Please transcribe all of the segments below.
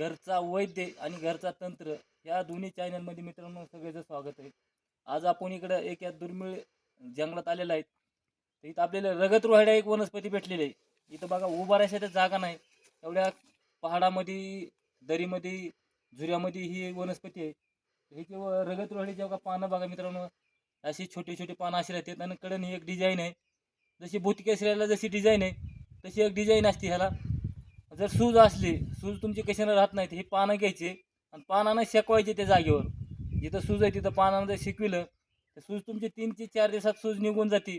घरचा वैद्य आणि घरचा तंत्र या दोन्ही चॅनलमध्ये मित्रांनो सगळ्याचं स्वागत आहे. आज आपण इकडं एक या दुर्मिळ जंगलात आलेलं आहे तर इथं आपल्याला रगत रोहाड्या एक वनस्पती भेटलेली आहे. इथं बघा उभा राहायसाठी जागा नाही. एवढ्या पहाडामध्ये दरीमध्ये झुऱ्यामध्ये ही वनस्पती आहे. हे किंवा रगत रोहाडी जेव्हा पानं बघा मित्रांनो अशी छोटी छोटी पानं अशी राहतात आणि कडन ही एक डिझाईन आहे. जशी भूतिकेसऱ्याला जशी डिझाईन आहे तशी एक डिझाईन असते ह्याला. जर सूज असली सूज तुमची कशाने राहत नाही हे पानं घ्यायचे आणि पानानं शेकवायचे त्या जागेवर. जिथं सूज आहे तिथं पानानं जर शिकविलं तर सूज तुमची तीन ते चार दिवसात सूज निघून जाते.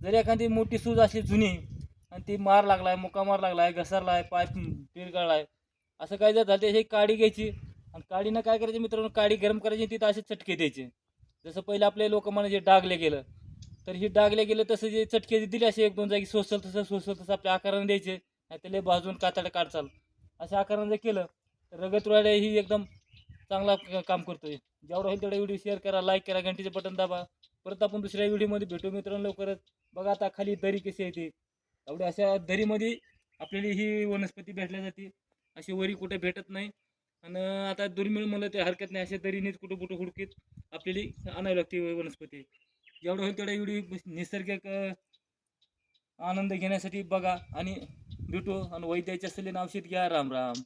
जर एखादी मोठी सूज असली जुनी आणि ती मार लागलाय मुका मार लागलाय आहे पाय पिरगळलाय असं काय जर झालं हे काडी घ्यायची आणि काडीनं काय करायचं मित्रांनो? काडी गरम करायची तिथं असे चटके द्यायचे. जसं पहिले आपले लोक म्हणजे जे डागले गेलं तर हे डागले गेलं तसं जे चटके दिले असे एक दोन जागी सोसल तसं सोसल तसं आपल्या आकाराने द्यायचे. नाही त्याला भाजून कातड काढचाल. अशा आकाराने जर केलं तर रगत रोहाड्या ही एकदम चांगला काम करतोय. जेवढं होईल तेवढा व्हिडिओ शेअर करा लाईक करा घंटीचे बटन दाबा. परत आपण दुसऱ्या व्हिडिओमध्ये भेटू मित्रांनो लवकरच. बघा आता खाली दरी कशी आहे ती. एवढ्या अशा दरीमध्ये आपल्याला ही वनस्पती भेटल्या जाते. अशी वरी कुठे भेटत नाही. आणि आता दुर्मिळ म्हणलं ते हरकत नाही. अशा दरीनेच कुठं कुठं हुडकीत आपल्याला आणावी लागते वनस्पती. जेवढं होईल तेवढा व्हिडिओ निसर्गिक आनंद घेण्यासाठी बघा. आणि भेटू. आणि वैद्याच्या सल्ल्याने औषध घ्या. राम राम.